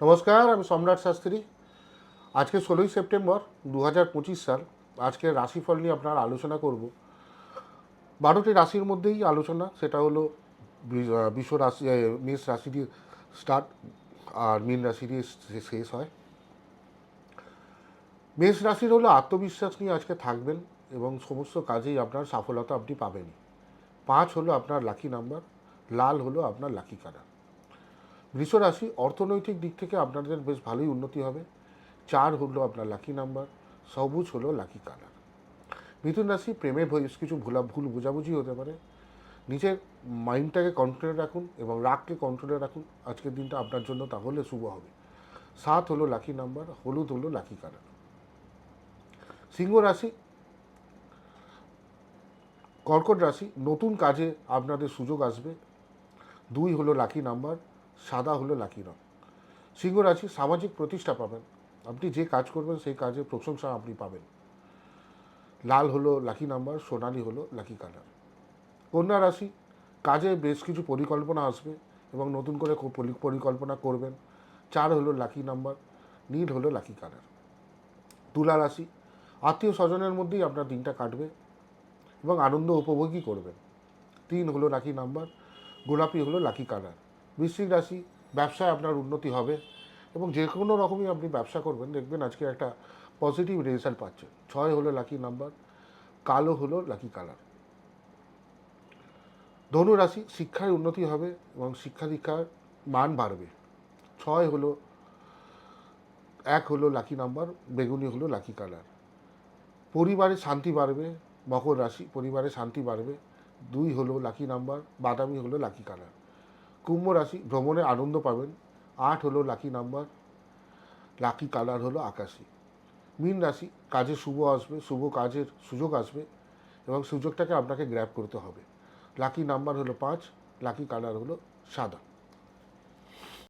নমস্কার, আমি সম্রাট শাস্ত্রী। আজকে ষোলোই সেপ্টেম্বর দু হাজার পঁচিশ সাল। আজকে রাশিফল নিয়ে আপনার আলোচনা করব। বারোটি রাশির মধ্যেই আলোচনা, সেটা হলো বিশ্ব রাশি মেষ রাশি দিয়ে স্টার্ট আর মীন রাশি দিয়ে শেষ হয়। মেষ রাশির হলো আত্মবিশ্বাস নিয়ে আজকে থাকবেন এবং সমস্ত কাজেই আপনার সফলতা আপনি পাবেনই। পাঁচ হলো আপনার লাকি নাম্বার লাল হলো আপনার লাকি কালার রাশি অর্থনৈতিক দিক থেকে আপনাদের বেশ ভালোই উন্নতি হবে। চার হলো আপনার লাকি নাম্বার সবুজ হলো লাকি কালার মিথুন রাশি, প্রেমে কিছু ভুলা ভুল বোঝাবুঝি হতে পারে। নিজের মাইন্ডটাকে কন্ট্রোলে রাখুন এবং রাগকে কন্ট্রোলে রাখুন। আজকের দিনটা আপনার জন্য তাহলে শুভ হবে। সাত হলো লাকি নাম্বার হলুদ হলো লাকি কালার সিংহ রাশি, কর্কট রাশি, নতুন কাজে আপনাদের সুযোগ আসবে। দুই হলো লাকি নাম্বার সাদা হলো লাকি রং সিংহ রাশি সামাজিক প্রতিষ্ঠা পাবেন। আপনি যে কাজ করবেন সেই কাজে প্রশংসা আপনি পাবেন। লাল হলো লাকি নাম্বার, সোনালি হলো লাকি কালার। কন্যা রাশি, কাজে বেশ কিছু পরিকল্পনা আসবে এবং নতুন করে পরিকল্পনা করবেন। চার হলো লাকি নাম্বার নীল হলো লাকি কালার। তুলা রাশি, আত্মীয় স্বজনের মধ্যেই আপনার দিনটা কাটবে এবং আনন্দ উপভোগই করবেন। তিন হলো লাকি নাম্বার, গোলাপি হলো লাকি কালার। বৃশ্চিক রাশি, ব্যবসায় আপনার উন্নতি হবে এবং যে কোনো রকমই আপনি ব্যবসা করবেন, দেখবেন আজকে একটা পজিটিভ রেজাল্ট পাচ্ছেন। ছয় হলো লাকি নাম্বার কালো হলো লাকি কালার ধনু রাশি, শিক্ষায় উন্নতি হবে এবং শিক্ষা দীক্ষার মান বাড়বে। ছয় হলো, এক হলো লাকি নাম্বার বেগুনি হলো লাকি কালার পরিবারে শান্তি বাড়বে, মকর রাশি, পরিবারে শান্তি বাড়বে। দুই হলো লাকি নাম্বার বাদামি হলো লাকি কালার কুম্ভ রাশি ভ্রমণে আনন্দ পাবেন। আট হলো লাকি নাম্বার লাকি কালার হলো আকাশি। মীন রাশি, কাজে শুভ আসবে, শুভ কাজের সুযোগ আসবে এবং সুযোগটাকে আপনাকে গ্র্যাব করতে হবে। লাকি নাম্বার হলো পাঁচ লাকি কালার হলো সাদা।